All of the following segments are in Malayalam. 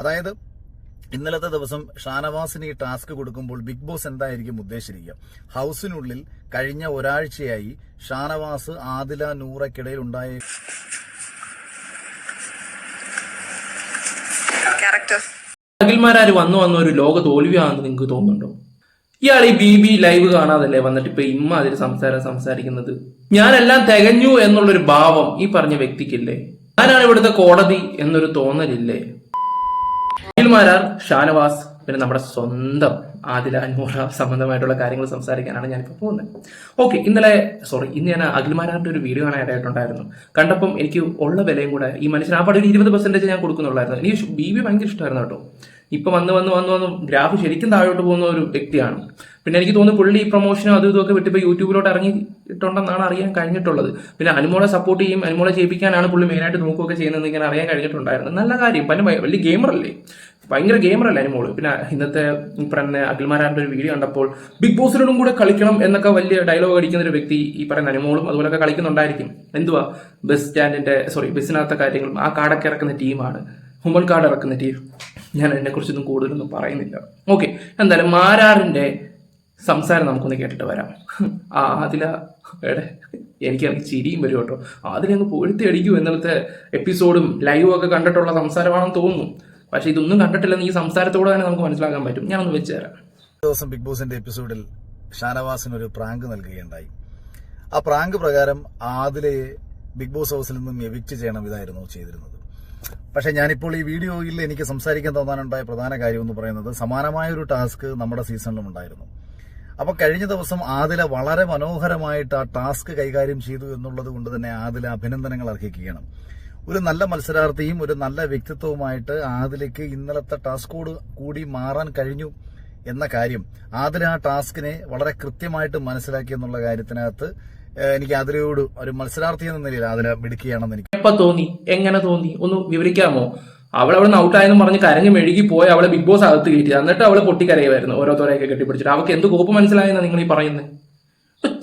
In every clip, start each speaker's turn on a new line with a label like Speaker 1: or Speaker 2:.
Speaker 1: അതായത് ഇന്നലത്തെ ദിവസം ഷാനവാസിന് ഈ ടാസ്ക് കൊടുക്കുമ്പോൾ ബിഗ് ബോസ് എന്തായിരിക്കും ഉദ്ദേശിച്ചിരിക്കുക? ഹൗസിനുള്ളിൽ കഴിഞ്ഞ ഒരാഴ്ചയായി ഷാനവാസ് ആദില നൂറയ്ക്കിടയിൽ ഉണ്ടായ.
Speaker 2: അഖിൽമാരാര് വന്നു വന്ന ഒരു ലോക തോൽവിയാണെന്ന് നിങ്ങൾക്ക് തോന്നുന്നുണ്ടോ? ഇയാൾ ഈ ബി ബി ലൈവ് കാണാതല്ലേ വന്നിട്ട് ഇപ്പൊ ഇമ്മ അതിൽ സംസാരം സംസാരിക്കുന്നത്? ഞാനെല്ലാം തികഞ്ഞു എന്നുള്ളൊരു ഭാവം ഈ പറഞ്ഞ വ്യക്തിക്കില്ലേ? ഞാനാണ് ഇവിടുത്തെ കോടതി എന്നൊരു തോന്നലില്ലേ? അഖിൽമാരാർ ഷാനവാസ് പിന്നെ നമ്മുടെ സ്വന്തം ആദില അൻമോറ സംബന്ധമായിട്ടുള്ള കാര്യങ്ങൾ സംസാരിക്കാനാണ് ഞാനിപ്പോൾ പോകുന്നത് ഓക്കെ ഇന്നലെ സോറി ഇന്ന് ഞാൻ അഖിൽമാരാറിന്റെ ഒരു വീഡിയോ ആണ് ഇടയായിട്ടുണ്ടായിരുന്നു കണ്ടപ്പം എനിക്ക് ഉള്ള വിലയും കൂടെ ഈ മനുഷ്യൻ ആ പടി ഒരു ഇരുപത് പെർസെന്റേജ് ഞാൻ കൊടുക്കുന്നുള്ളായിരുന്നു. എനിക്ക് ബി ബി ഭയങ്കര ഇഷ്ടമായിരുന്നു കേട്ടോ. ഇപ്പൊ വന്ന് വന്ന് വന്ന് വന്ന് ഗ്രാഫ് ശരിക്കും താഴോട്ട് പോകുന്ന ഒരു വ്യക്തിയാണ്. പിന്നെ എനിക്ക് തോന്നുന്നു പുള്ളി ഈ പ്രൊമോഷനും അതും ഇതൊക്കെ വിട്ടിപ്പോൾ യൂട്യൂബിലോട്ട് ഇറങ്ങിയിട്ടുണ്ടെന്നാണ് അറിയാൻ കഴിഞ്ഞിട്ടുള്ളത്. പിന്നെ അനുമോളെ സപ്പോർട്ട് ചെയ്യും അനുമോളെ ചെയ്യിപ്പിക്കാനാണ് പുള്ളി മെയിനായിട്ട് നോക്കുകയൊക്കെ ചെയ്യുന്നത് ഇങ്ങനെ അറിയാൻ കഴിഞ്ഞിട്ടുണ്ടായിരുന്നു. നല്ല കാര്യം പിന്നെ വലിയ ഗെയിമറല്ലേ ഭയങ്കര ഗെയിമറല്ല അതിന് മോൾ? പിന്നെ ഇന്നത്തെ പറഞ്ഞ അഖിൽമാരാറിന്റെ ഒരു വീഡിയോ കണ്ടപ്പോൾ ബിഗ് ബോസിനോടും കൂടെ കളിക്കണം എന്നൊക്കെ വലിയ ഡയലോഗ് അടിക്കുന്ന ഒരു വ്യക്തി ഈ പറയുന്ന അനുമോളും അതുപോലൊക്കെ കളിക്കുന്നുണ്ടായിരിക്കും. എന്തുവാ? ബസ് സ്റ്റാൻഡിന്റെ സോറി ബസ്സിനകത്തെ കാര്യങ്ങളും ആ കാർഡൊക്കെ ഇറക്കുന്ന ടീമാണ് ഹുമൽ കാർഡ് ഇറക്കുന്ന ടീം ഞാൻ അതിനെക്കുറിച്ചൊന്നും കൂടുതലൊന്നും പറയുന്നില്ല. ഓക്കെ എന്തായാലും മാരാറിന്റെ സംസാരം നമുക്കൊന്ന് കേട്ടിട്ട് വരാം. ആ അതില എടെ എനിക്കാണെങ്കിൽ ചിരിയും വരും കേട്ടോ. അതിലങ്ങ് പൊഴുത്തി അടിക്കൂ ഇന്നലത്തെ എപ്പിസോഡും ലൈവും ഒക്കെ കണ്ടിട്ടുള്ള സംസാരമാണെന്ന് തോന്നുന്നു. പക്ഷെ ഇതൊന്നും കണ്ടിട്ടില്ലെന്ന് ഈ സംസാരത്തോടെ തന്നെ നമുക്ക് മനസ്സിലാക്കാൻ പറ്റും. ഞാനൊന്ന് വെച്ച് തരാം.
Speaker 1: ദിവസം ബിഗ് ബോസിന്റെ എപ്പിസോഡിൽ ഷാനവാസിന് ഒരു പ്രാങ്ക് നൽകുകയുണ്ടായി. ആ പ്രാങ്ക് പ്രകാരം ആദിലയെ ബിഗ് ബോസ് ഹൗസിൽ നിന്നും എവിക്റ്റ് ചെയ്യണം ഇതായിരുന്നു ചെയ്തിരുന്നത്. പക്ഷെ ഞാനിപ്പോൾ ഈ വീഡിയോയിൽ എനിക്ക് സംസാരിക്കാൻ തോന്നാനുണ്ടായ പ്രധാന കാര്യം എന്ന് പറയുന്നത് സമാനമായ ഒരു ടാസ്ക് നമ്മുടെ സീസണിലും ഉണ്ടായിരുന്നു. അപ്പൊ കഴിഞ്ഞ ദിവസം ആദില വളരെ മനോഹരമായിട്ട് ആ ടാസ്ക് കൈകാര്യം ചെയ്തു എന്നുള്ളത് കൊണ്ട് തന്നെ ആദില അഭിനന്ദനങ്ങൾ അർഹിക്കുകയാണ്. ഒരു നല്ല മത്സരാർത്ഥിയും ഒരു നല്ല വ്യക്തിത്വവുമായിട്ട് ആദിലേക്ക് ഇന്നലത്തെ ടാസ്കോട് കൂടി മാറാൻ കഴിഞ്ഞു എന്ന കാര്യം. ആദിൽ ആ ടാസ്കിനെ വളരെ കൃത്യമായിട്ട് മനസ്സിലാക്കി എന്നുള്ള കാര്യത്തിനകത്ത് എനിക്ക് ആദിലയോട് ഒരു മത്സരാർത്ഥി എന്ന നിലയിൽ ആദില മിടുക്കിയാണെന്ന് എനിക്ക്
Speaker 2: എപ്പോ തോന്നി? എങ്ങനെ തോന്നി? ഒന്ന് വിവരിക്കാമോ? അവൾ അവിടെ നിന്ന് ഔട്ടായെന്ന് പറഞ്ഞ് കരഞ്ഞ് മെഴുകി പോയി അവളെ ബിഗ് ബോസ് അകത്ത് കയറ്റി. എന്നിട്ട് അവളെ പൊട്ടിക്കരയുമായിരുന്നു ഓരോരുത്തരെയൊക്കെ കെട്ടിപ്പിടിച്ചിട്ട്. അവൾക്ക് എന്ത് കോപ്പ് മനസ്സിലായെന്നാണ് നിങ്ങൾ ഈ പറയുന്നത്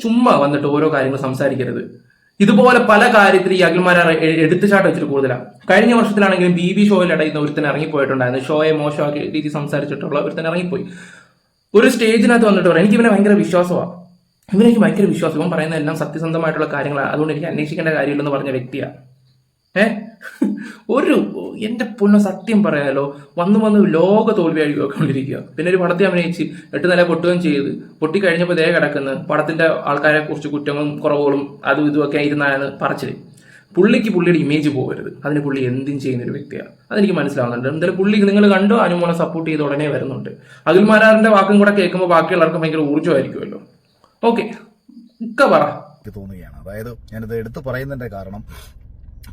Speaker 2: ചുമ്മാ വന്നിട്ട് ഓരോ കാര്യങ്ങൾ സംസാരിക്കരുത്. ഇതുപോലെ പല കാര്യത്തിൽ ഈ അഖിൽമാരെ എടുത്തുചാട്ടം വെച്ചിട്ട് കൂടുതലാണ് കഴിഞ്ഞ വർഷത്തിലാണെങ്കിലും ബി ബി ഷോയിൽ ഇടയിൽ ഒരുത്തൻ ഇറങ്ങിപ്പോയിട്ടുണ്ടായിരുന്നു. ഷോയെ മോശമാക്കി രീതി സംസാരിച്ചിട്ടുള്ള ഒരുത്തൻ ഇറങ്ങിപ്പോയി. ഒരു സ്റ്റേജിനകത്ത് വന്നിട്ട് പറയാം എനിക്ക് ഇവനെ ഭയങ്കര വിശ്വാസമാണ് ഇവനെനിക്ക് ഭയങ്കര വിശ്വാസം ഇവൻ പറയുന്ന എല്ലാം സത്യസന്ധമായിട്ടുള്ള കാര്യങ്ങളാണ് അതുകൊണ്ട് എനിക്ക് അന്വേഷിക്കേണ്ട കാര്യമില്ലെന്ന് പറഞ്ഞ വ്യക്തിയാണ് ഏ? ഒരു എന്റെ പൊണ്ണ സത്യം പറയാലോ വന്ന് വന്ന് ലോക തോൽവി അഴിക്കൊണ്ടിരിക്കുക പിന്നെ ഒരു പടത്തിൽ അഭിനയിച്ച് എട്ട് നില പൊട്ടുകയും ചെയ്ത് പൊട്ടി കഴിഞ്ഞപ്പോൾ ദേ കിടക്കുന്നു പടത്തിന്റെ ആൾക്കാരെ കുറിച്ച് കുറ്റങ്ങളും കുറവുകളും അതും ഇതുമൊക്കെ ഇരുന്നാണ് പറച്ചിൽ. പുള്ളിക്ക് പുള്ളിയുടെ ഇമേജ് പോകരുത്. അതിന് പുള്ളി എന്തും ചെയ്യുന്ന ഒരു വ്യക്തിയാണ്. അതെനിക്ക് മനസ്സിലാവുന്നുണ്ട്. എന്തായാലും പുള്ളി നിങ്ങൾ കണ്ടോ? അനുമോളെ സപ്പോർട്ട് ചെയ്ത് ഉടനെ വരുന്നുണ്ട്. അഖിൽമാരാറിന്റെ വാക്കും കൂടെ കേൾക്കുമ്പോൾ ബാക്കിയുള്ളവർക്ക് ഭയങ്കര ഊർജമായിരിക്കുമല്ലോ. ഓക്കെ ഒക്കെ പറ.
Speaker 1: തോന്നുകയാണ്. അതായത് ഞാനിത് എടുത്തു പറയുന്നതിന്റെ കാരണം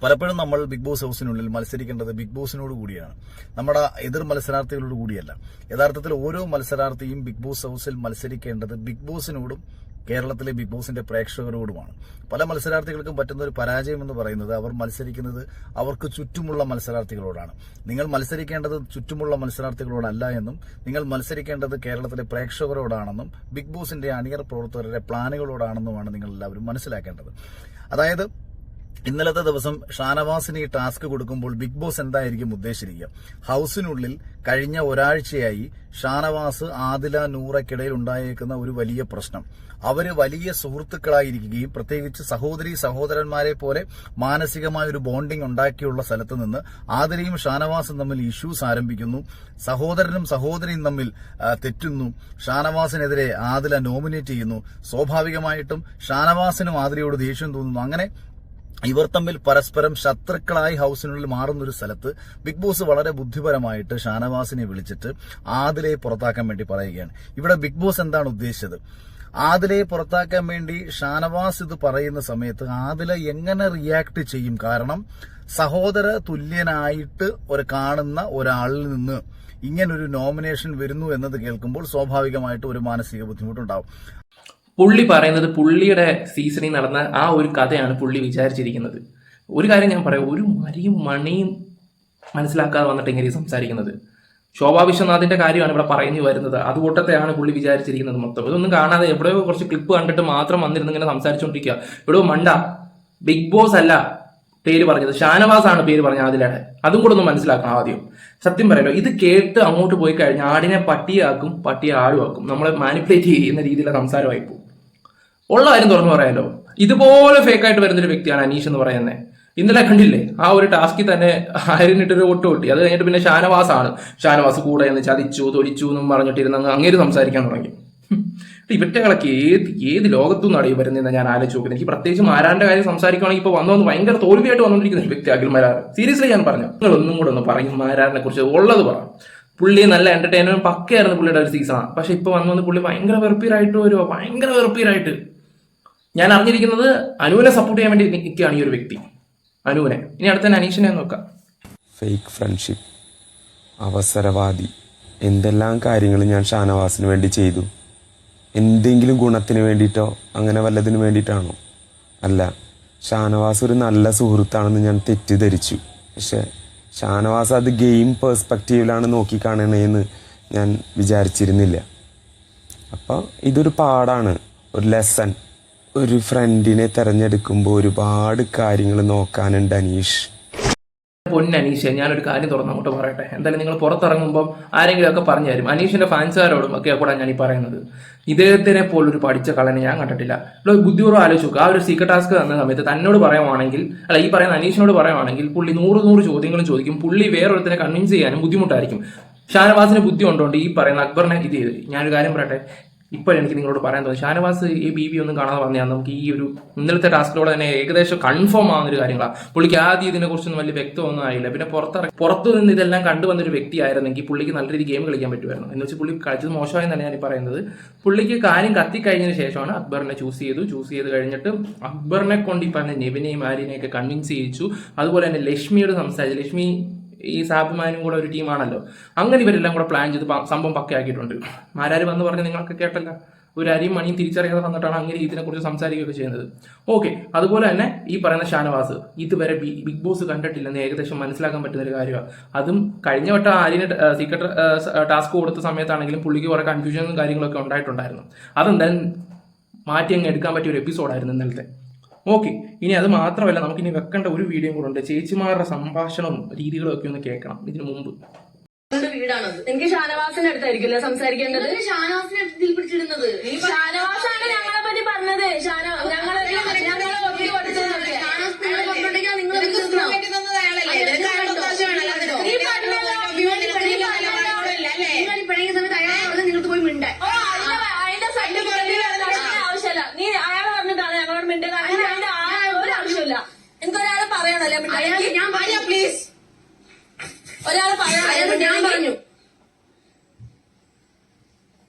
Speaker 1: പലപ്പോഴും നമ്മൾ ബിഗ് ബോസ് ഹൗസിനുള്ളിൽ മത്സരിക്കേണ്ടത് ബിഗ് ബോസിനോട് കൂടിയാണ്. നമ്മുടെ എതിർ മത്സരാർത്ഥികളോട് കൂടിയല്ല. യഥാർത്ഥത്തിൽ ഓരോ മത്സരാർത്ഥിയും ബിഗ് ബോസ് ഹൗസിൽ മത്സരിക്കേണ്ടത് ബിഗ് ബോസിനോടും കേരളത്തിലെ ബിഗ് ബോസിന്റെ പ്രേക്ഷകരോടുമാണ്. പല മത്സരാർത്ഥികൾക്കും പറ്റുന്ന ഒരു പരാജയം എന്ന് പറയുന്നത് അവർ മത്സരിക്കുന്നത് അവർക്ക് ചുറ്റുമുള്ള മത്സരാർത്ഥികളോടാണ്. നിങ്ങൾ മത്സരിക്കേണ്ടത് ചുറ്റുമുള്ള മത്സരാർത്ഥികളോടല്ല എന്നും നിങ്ങൾ മത്സരിക്കേണ്ടത് കേരളത്തിലെ പ്രേക്ഷകരോടാണെന്നും ബിഗ് ബോസിന്റെ അണിയർ പ്രവർത്തകരുടെ പ്ലാനുകളോടാണെന്നുമാണ് നിങ്ങൾ എല്ലാവരും മനസ്സിലാക്കേണ്ടത്. അതായത് ഇന്നലത്തെ ദിവസം ഷാനവാസിന് ഈ ടാസ്ക് കൊടുക്കുമ്പോൾ ബിഗ് ബോസ് എന്തായിരിക്കും ഉദ്ദേശിച്ചിരിക്കുക? ഹൗസിനുള്ളിൽ കഴിഞ്ഞ ഒരാഴ്ചയായി ഷാനവാസ് ആദില നൂറയ്ക്കിടയിൽ ഉണ്ടായേക്കുന്ന ഒരു വലിയ പ്രശ്നം. അവർ വലിയ സുഹൃത്തുക്കളായിരിക്കുകയും പ്രത്യേകിച്ച് സഹോദരി സഹോദരന്മാരെ പോലെ മാനസികമായ ഒരു ബോണ്ടിംഗ് ഉണ്ടാക്കിയുള്ള സ്ഥലത്ത് നിന്ന് ആദിലയും ഷാനവാസും തമ്മിൽ ഇഷ്യൂസ് ആരംഭിക്കുന്നു. സഹോദരനും സഹോദരിയും തമ്മിൽ തെറ്റുന്നു. ഷാനവാസിനെതിരെ ആദില നോമിനേറ്റ് ചെയ്യുന്നു. സ്വാഭാവികമായിട്ടും ഷാനവാസിനും ആദിലയോട് ദേഷ്യം തോന്നുന്നു. അങ്ങനെ ഇവർ തമ്മിൽ പരസ്പരം ശത്രുക്കളായി ഹൗസിനുള്ളിൽ മാറുന്ന ഒരു സ്ഥലത്ത് ബിഗ് ബോസ് വളരെ ബുദ്ധിപരമായിട്ട് ഷാനവാസിനെ വിളിച്ചിട്ട് ആദിലയെ പുറത്താക്കാൻ വേണ്ടി പറയുകയാണ്. ഇവിടെ ബിഗ് ബോസ് എന്താണ് ഉദ്ദേശിച്ചത്? ആദിലയെ പുറത്താക്കാൻ വേണ്ടി ഷാനവാസ് ഇത് പറയുന്ന സമയത്ത് ആദില എങ്ങനെ റിയാക്ട് ചെയ്യും? കാരണം സഹോദര തുല്യനായിട്ട് ഒരു കാണുന്ന ഒരാളിൽ നിന്ന് ഇങ്ങനൊരു നോമിനേഷൻ വരുന്നു എന്നത് കേൾക്കുമ്പോൾ സ്വാഭാവികമായിട്ട് ഒരു മാനസിക ബുദ്ധിമുട്ടുണ്ടാവും.
Speaker 2: പുള്ളി പറയുന്നത് പുള്ളിയുടെ സീസണിൽ നടന്ന ആ ഒരു കഥയാണ് പുള്ളി വിചാരിച്ചിരിക്കുന്നത്. ഒരു കാര്യം ഞാൻ പറയാം ഒരു മരിയും മണിയും മനസ്സിലാക്കാതെ വന്നിട്ട് ഇങ്ങനെ സംസാരിക്കുന്നത്. ശോഭാ വിശ്വനാഥിന്റെ കാര്യമാണ് ഇവിടെ പറഞ്ഞു വരുന്നത്. അത് കൂട്ടത്തെയാണ് പുള്ളി വിചാരിച്ചിരിക്കുന്നത് മൊത്തം. ഇതൊന്നും കാണാതെ എവിടെയോ കുറച്ച് ക്ലിപ്പ് കണ്ടിട്ട് മാത്രം വന്നിരുന്ന് ഇങ്ങനെ സംസാരിച്ചുകൊണ്ടിരിക്കുക എവിടെയോ മണ്ട ബിഗ് ബോസ് അല്ല പേര് പറഞ്ഞത്. ഷാനവാസ് ആണ് പേര് പറഞ്ഞത് അതിലാണ് അതും കൂടെ ഒന്ന് മനസ്സിലാക്കണം ആദ്യം. സത്യം പറയല്ലോ ഇത് കേട്ട് അങ്ങോട്ട് പോയി കഴിഞ്ഞാൽ ആടിനെ പട്ടിയാക്കും പട്ടിയെ ആടുമാക്കും. നമ്മളെ മാനിപ്പുലേറ്റ് ചെയ്യുന്ന രീതിയിലുള്ള സംസാരമായി പോകും ഉള്ള കാര്യം തുറന്നു പറയാലോ. ഇതുപോലെ ഫേക്ക് ആയിട്ട് വരുന്നൊരു വ്യക്തിയാണ് അനീഷ് എന്ന് പറയുന്നത് ഇന്നലെ കണ്ടില്ലേ ആ ഒരു ടാസ്കിൽ തന്നെ ആയിരനിട്ടൊരു വോട്ട് പൊട്ടി അത് കഴിഞ്ഞിട്ട് പിന്നെ ആണ് ഷാനവാസ് കൂടെ എന്ന് ചതിച്ചു തൊലിച്ചു എന്നും പറഞ്ഞിട്ടിരുന്ന അങ്ങേര് സംസാരിക്കാൻ തുടങ്ങി. ഇവറ്റകളൊക്കെ ഏത് ഏത് ലോകത്തു നിന്നാണ് ഈ വരുന്നതെന്ന് ഞാൻ ആലോചിച്ച് നോക്കുന്നത്. എനിക്ക് പ്രത്യേകിച്ച് മാരാന്റെ കാര്യം സംസാരിക്കുകയാണെങ്കിൽ ഇപ്പൊ വന്നു ഭയങ്കര തോൽവിയായിട്ട് വന്നുകൊണ്ടിരിക്കുന്ന വ്യക്തി അഖിൽ സീരിയസ്ലി ഞാൻ പറഞ്ഞു? നിങ്ങൾ ഒന്നും കൂടെ ഒന്ന് പറയും മാരാറിനെ കുറിച്ച് ഉള്ളത് പറ. പുള്ളി നല്ല എന്റർടൈൻമെന്റ് പക്കയായിരുന്നു പുള്ളിയുടെ ഒരു സീസണാണ് പക്ഷെ ഇപ്പൊ വന്ന് പുള്ളി ഭയങ്കര വെറുപ്പീരായിട്ട് വരുമോ ഭയങ്കര വെറുപ്പീരായിട്ട്. ഞാൻ അറിഞ്ഞിരിക്കുന്നത് അനുവിനെ സപ്പോർട്ട് ചെയ്യാൻ വേണ്ടി നിൽക്കുകയാണ് ഈ ഒരു വ്യക്തി. അനുവിനെ. ഇനി അടുത്ത അനീഷിനെ നോക്കാം.
Speaker 3: ഫേക്ക് ഫ്രണ്ട്ഷിപ്പ് അവസരവാദി എന്തെല്ലാം കാര്യങ്ങൾ ഞാൻ ഷാനവാസിന് വേണ്ടി ചെയ്തു? എന്തെങ്കിലും ഗുണത്തിന് വേണ്ടിയിട്ടോ അങ്ങനെ വല്ലതിനു വേണ്ടിയിട്ടാണോ? അല്ല ഷാനവാസ് ഒരു നല്ല സുഹൃത്താണെന്ന് ഞാൻ തെറ്റിദ്ധരിച്ചു. പക്ഷേ ഷാനവാസ് അത് ഗെയിം പേഴ്സ്പെക്റ്റീവിലാണ് നോക്കിക്കാണണേന്ന് ഞാൻ വിചാരിച്ചിരുന്നില്ല. അപ്പോൾ ഇതൊരു പാടാണ് ഒരു ലെസൺ ഒരു ഫ്രണ്ടിനെ തിരഞ്ഞെടുക്കുമ്പോൾ ഒരുപാട് കാര്യങ്ങൾ നോക്കാനുണ്ട് അനീഷ്.
Speaker 2: പൊന്ന് അനീഷ് ഞാനൊരു കാര്യം തുറന്ന് അങ്ങോട്ട് പറയട്ടെ. എന്തായാലും നിങ്ങൾ പുറത്തിറങ്ങുമ്പോൾ ആരെങ്കിലും ഒക്കെ പറഞ്ഞു തരും. അനീഷിന്റെ ഫാൻസുകാരോടും ഒക്കെ കൂടെ ഞാൻ ഈ പറയുന്നത്. ഇദ്ദേഹത്തിനെ പോലൊരു പഠിച്ച കളനെ ഞാൻ കണ്ടിട്ടില്ല. ഇവിടെ ബുദ്ധിപൂർവം ആലോചിച്ച് ആ ഒരു സീക്രട്ട് ടാസ്ക് തന്ന സമയത്ത് തന്നോട് പറയുവാണെങ്കിൽ അല്ല ഈ പറയുന്ന അനീഷിനോട് പറയുവാണെങ്കിൽ പുള്ളി നൂറ് നൂറ് ചോദ്യങ്ങളും ചോദിക്കും. പുള്ളി വേറൊരുത്തിനെ കൺവിൻസ് ചെയ്യാനും ബുദ്ധിമുട്ടായിരിക്കും. ഷാനവാസിന് ബുദ്ധി ഉണ്ടോണ്ട് ഈ പറയുന്ന അക്ബറിനെ ഇത് ചെയ്ത് ഞാനൊരു കാര്യം പറയട്ടെ. ഇപ്പോഴെനിക്ക് നിങ്ങളോട് പറയാൻ തോന്നി ഷാനവാസ് ഈ ബി ബി ഒന്നും കാണാതെ വന്നതാണ് നമുക്ക് ഈ ഒരു ഇന്നലത്തെ ടാസ്കിലൂടെ തന്നെ ഏകദേശം കൺഫേം ആവുന്ന ഒരു കാര്യങ്ങളാണ്. പുള്ളിക്ക് ആദ്യം ഇതിനെ കുറിച്ചൊന്നും വലിയ വ്യക്തമൊന്നും ആയില്ല. പിന്നെ പുറത്തിറങ്ങി പുറത്തു നിന്ന് ഇതെല്ലാം കണ്ടുവന്നൊരു വ്യക്തിയായിരുന്നെങ്കിൽ പുള്ളിക്ക് നല്ല രീതിയിൽ ഗെയിം കളിക്കാൻ പറ്റുമായിരുന്നു. എന്ന് വെച്ചാൽ പുള്ളി കളിച്ചത് മോശമായെന്നല്ല ഞാൻ പറയുന്നത്. പുള്ളിക്ക് കാര്യം കത്തിക്കഴിഞ്ഞതിന് ശേഷമാണ് അക്ബറിനെ ചൂസ് ചെയ്തു. ചൂസ് ചെയ്ത് കഴിഞ്ഞിട്ട് അക്ബറിനെ കൊണ്ട് ഈ പറഞ്ഞ നെവിനെയും ആര്യനെയൊക്കെ കൺവിൻസ് ചെയ്യിച്ചു. അതുപോലെ തന്നെ ലക്ഷ്മിയോട് സംസാരിച്ചു. ലക്ഷ്മി ഈ സാബിമാനും കൂടെ ഒരു ടീമാണല്ലോ. അങ്ങനെ ഇവരെല്ലാം കൂടെ പ്ലാൻ ചെയ്ത് സംഭവം പക്കയാക്കിയിട്ടുണ്ട് മാരാര് വന്ന് പറഞ്ഞ് നിങ്ങൾക്ക് കേട്ടല്ല? ഒരു അരിയും മണിയും തിരിച്ചറിയാതെ വന്നിട്ടാണ് അങ്ങനെ ഇതിനെക്കുറിച്ച് സംസാരിക്കുകയൊക്കെ ചെയ്യുന്നത്. ഓക്കെ അതുപോലെ തന്നെ ഈ പറയുന്ന ഷാനവാസ് ഇതുവരെ ബിഗ് ബോസ് കണ്ടിട്ടില്ലെന്ന് ഏകദേശം മനസ്സിലാക്കാൻ പറ്റുന്ന ഒരു കാര്യമാണ് അതും കഴിഞ്ഞ വട്ടം ആര്യന് സീക്രട്ട് ടാസ്ക് കൊടുത്ത സമയത്താണെങ്കിലും പുള്ളിക്ക് കുറെ കൺഫ്യൂഷനും കാര്യങ്ങളൊക്കെ ഉണ്ടായിട്ടുണ്ടായിരുന്നു. അതെന്തായാലും മാറ്റി അങ്ങ് എടുക്കാൻ പറ്റിയ ഒരു എപ്പിസോഡായിരുന്നു ഇന്നലത്തെ. ഓക്കെ ഇനി അത് മാത്രമല്ല നമുക്ക് ഇനി വെക്കേണ്ട ഒരു വീഡിയോ കൂടെ ഉണ്ട്. ചേച്ചിമാരുടെ സംഭാഷണവും രീതികളും ഒക്കെ ഒന്ന് കേൾക്കണം ഇതിനു മുമ്പ്.
Speaker 4: വീടാണ് വീടാണത് എനിക്ക് ഷാനവാസിന്റെ അടുത്തായിരിക്കില്ല സംസാരിക്കേണ്ടത്?
Speaker 5: ഷാനവാസിനെ ഇതിൽ പിടിച്ചിടുന്നത്
Speaker 4: ഷാനവാസാണ് ഞങ്ങളെ പറ്റി പറഞ്ഞത്. ഷാന ഞങ്ങളെ ഞങ്ങളെ ഒത്തി കൊടുത്തതൊക്കെ
Speaker 5: ഷാനവാസ് നിങ്ങളെ കൊണ്ടുണ്ടെങ്കിൽ നിങ്ങൾ വിശ്വസിക്കണോ?
Speaker 4: നീ പറഞ്ഞല്ലോ,
Speaker 5: നിങ്ങൾ ഈ പിണങ്ങിയ സമയത്ത് അയാൾ പറഞ്ഞ് നിങ്ങൾക്ക് പോയി മിണ്ടാൻ
Speaker 4: ഓ, അതിന്റെ അതിന്റെ സർട്ടിഫിക്കറ്റ് ആവശ്യമില്ല നീ അയാളെ പറഞ്ഞിട്ടാണ് ഞങ്ങളോട് മിണ്ടുന്നത് അതിന്റെ അതിന്റെ ആ- ഒരു ആവശ്യമില്ല എനിക്കൊരാളെ പറയണല്ലേ
Speaker 5: അയാൾ ഞാൻ പറയാ പ്ലീസ്
Speaker 4: ഒരാളെ
Speaker 5: അയാൾ
Speaker 4: പറയണല്ലേ
Speaker 5: ഞാൻ പറഞ്ഞു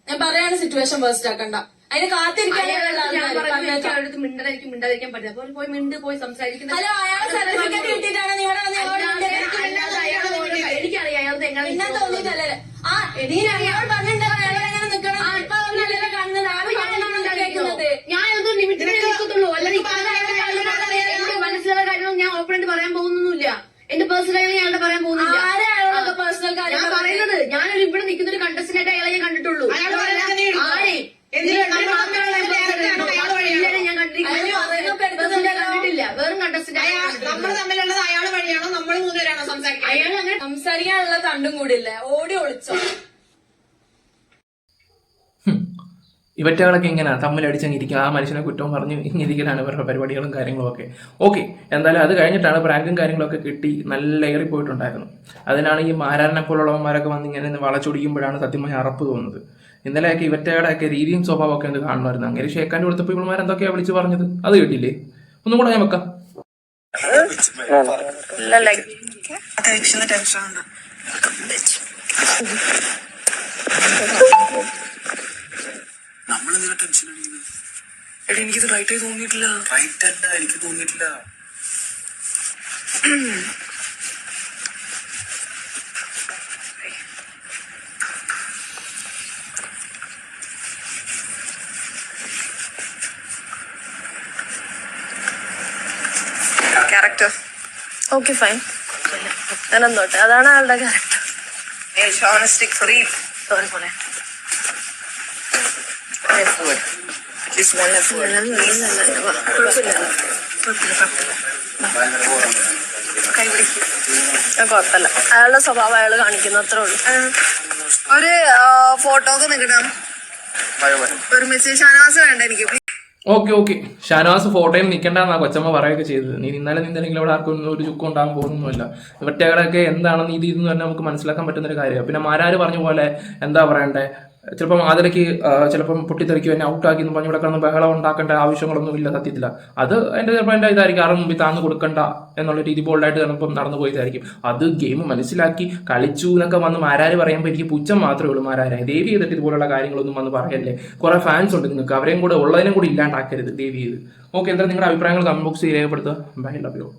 Speaker 4: ഞാൻ പറയാണ് സിറ്റുവേഷൻ വേസ്റ്റ് ആക്കണ്ട. അതിന്.
Speaker 5: അവരുടെ അടുത്ത് മിണ്ടാതിരിക്കാൻ പറ്റില്ല. അപ്പോൾ പോയി മിണ്ട് പോയി സംസാരിക്കുന്നത്
Speaker 4: ഹലോ സർട്ടിഫിക്കറ്റ് കിട്ടിയിട്ടാണ്
Speaker 5: അയാൾ പോയി- എനിക്കറിയാം അയാളത്തെ എങ്ങനെ
Speaker 4: തോന്നിയിട്ടല്ലേ ആ എങ്ങനെ നിൽക്കണം?
Speaker 5: ഞാൻ ഓപ്പണായിട്ട് ലിമിറ്റിനെ നിൽക്കത്തുള്ളൂ. അല്ലാതെ ഈ പറഞ്ഞ മനസ്സിലുള്ള കാര്യങ്ങൾ ഞാൻ ഓപ്പൺ പറയാൻ പോകുന്നൊന്നുമില്ല. എന്റെ പേഴ്സണൽ കാര്യം ഞാൻ അവിടെ പറയാൻ പോകുന്നില്ല
Speaker 4: ആരെ അയാളൊക്കെ പേഴ്സണൽ കാര്യം
Speaker 5: ഞാൻ പറയുന്നത് ഞാനൊരു ഇവിടെ നിൽക്കുന്ന ഒരു കണ്ടസ്റ്റന്റ് ആയിട്ട് അയാളെ ഞാൻ കണ്ടിട്ടുള്ളൂ ആരെ ഞാൻ കണ്ടിട്ടില്ല വെറും കണ്ടസ്റ്റന്റ്
Speaker 6: നമ്മൾ തമ്മിലുള്ളത് അയാൾ വഴിയാണോ നമ്മൾ മൂന്നുപേരാണോ സംസാരിക്കുന്നത്
Speaker 5: അയാൾ അങ്ങനെ
Speaker 4: സംസാരിക്കാനുള്ള തണ്ടും കൂടില്ല ഓടി ഒളിച്ചോ?
Speaker 2: ഇവറ്റകളൊക്കെ ഇങ്ങനെ തമ്മിലടിച്ചങ്ങിരിക്കുക. ആ മനുഷ്യനെ കുറ്റവും പറഞ്ഞ് ഇങ്ങിരിക്കലാണ് ഇവരുടെ പരിപാടികളും കാര്യങ്ങളും ഒക്കെ ഓക്കെ എന്തായാലും അത് കഴിഞ്ഞിട്ടാണ് പ്രാങ്കും കാര്യങ്ങളൊക്കെ കിട്ടി. നല്ല ഏറി പോയിട്ടുണ്ടായിരുന്നു. അതിനാണ് ഈ മാരാരനെ പോലുള്ളവന്മാരൊക്കെ വന്ന് ഇങ്ങനെ വളച്ചൊടിക്കുമ്പോഴാണ് സത്യമായി അറപ്പ് തോന്നുന്നത്. ഇന്നലെയൊക്കെ ഇവറ്റയുടെയൊക്കെ രീതിയും സ്വഭാവമൊക്കെ ഒന്ന് കാണുമായിരുന്നു. അങ്ങനെ ഷേക്കാന്റെ കൊടുത്തപ്പോൾ ഇവന്മാർ എന്തൊക്കെയാണ് വിളിച്ച് പറഞ്ഞത്? അത് കേട്ടില്ലേ? ഒന്നും കൂടെ ഞാൻ വെക്കാം.
Speaker 7: നമ്മളെന്തിനാ ടെൻഷൻ അടിക്കുന്നത് എടാ എനിക്കിത് റൈറ്റ് ആയി തോന്നിയിട്ടില്ല. റൈറ്റ് അല്ല എനിക്ക് തോന്നിയിട്ടില്ല.
Speaker 8: ക്യാരക്ടർ ഓക്കെ ഫൈൻ ഞാൻ എന്നോട്ടെ അതാണ് ആളുടെ ക്യാരക്ടർ സോറി പോലെ. കുഴപ്പമില്ല. കുഴപ്പമില്ല കുഴപ്പമില്ല. അയാളുടെ സ്വഭാവം അയാൾ കാണിക്കുന്ന അത്രേ ഉള്ളൂ.
Speaker 6: ഒരു ഫോട്ടോക്ക് നിൽക്കണം. ഒരു മെസ്സേജ് ഷാനവാസ് വേണ്ട എനിക്ക്.
Speaker 2: Okay okay. ഷാനവാസ് ഫോട്ടോയിൽ നിൽക്കണ്ടെന്നാ കൊച്ചമ്മ പറയുകയൊക്കെ ചെയ്തത്. നീ ഇന്നലെ നിന്നെങ്കിൽ അവിടെ ആർക്കും ഒരു ചുക്കം ഉണ്ടാകാൻ പോകുന്നൊന്നുമില്ല. ഇവറ്റകളൊക്കെ എന്താണെന്ന് ഇത് ഇതെന്ന് പറഞ്ഞാൽ നമുക്ക് മനസ്സിലാക്കാൻ പറ്റുന്ന ഒരു കാര്യമാണ്. പിന്നെ മാരാര് പറഞ്ഞ പോലെ എന്താ പറയണ്ടേ? ചിലപ്പം ആതിരയ്ക്ക് ചിലപ്പം പൊട്ടിത്തെറിക്കും എന്നെ ഔട്ടാക്കി എന്ന് പറഞ്ഞ് ഇവിടെ കിടന്ന് ബഹളം ഉണ്ടാക്കേണ്ട ആവശ്യങ്ങളൊന്നും ഇല്ല സത്യത്തില്ല അത് എന്റെ ചിലപ്പോൾ എന്റെ ഇതായിരിക്കും. ആറും മുമ്പിൽ താന്ന് കൊടുക്കണ്ട എന്നുള്ള രീതി ബോൾഡായിട്ട് ചിലപ്പം നടന്നു പോയതായിരിക്കും. അത് ഗെയിം മനസ്സിലാക്കി കളിച്ചു എന്നൊക്കെ വന്ന് മാരാര് പറയുമ്പോൾ എനിക്ക് പുച്ഛം മാത്രമേ ഉള്ളൂ മാരാരെ. ദേവി ചെയ്തിട്ട് ഇതുപോലുള്ള കാര്യങ്ങളൊന്നും വന്ന് പറയല്ലേ. കുറെ ഫാൻസ് ഉണ്ട് നിങ്ങൾക്ക്. അവരെയും കൂടെ ഉള്ളതിനും കൂടി ഇല്ലാണ്ടാക്കരുത് ദേവി ചെയ്ത്. ഓക്കെ എന്താ നിങ്ങളുടെ അഭിപ്രായങ്ങൾ കമന്റ് ബോക്സിൽ രേഖപ്പെടുത്തുക. Bye love you